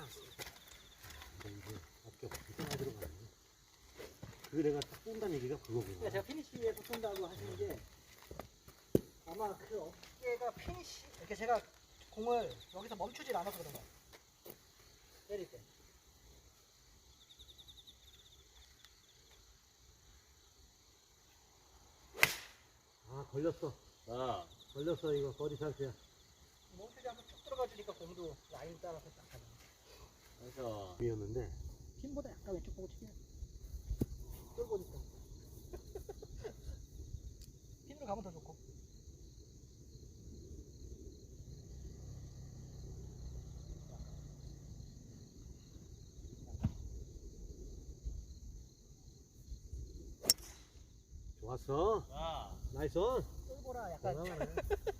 근데 이제 어깨 이상하게 들어가네. 그게 내가 딱 쏜다는 얘기가 그거구나. 그러니까 제가 피니쉬에서 쏜다고 하시는 게 아마 그 어깨가 피니쉬 이렇게 제가 공을 여기서 멈추질 않아서 그런 거예요. 때릴 때. 아, 걸렸어. 아, 걸렸어, 이거. 버디 찬스야. 멈추지 않고 쭉 들어가 주니까 공도 라인 따라서 딱 그래서 이었는데 핀보다 약간 왼쪽 보고 끌고 오니까 핀으로 가면 더 좋고 좋았어. 아, 나이스 온. 끌보라 약간.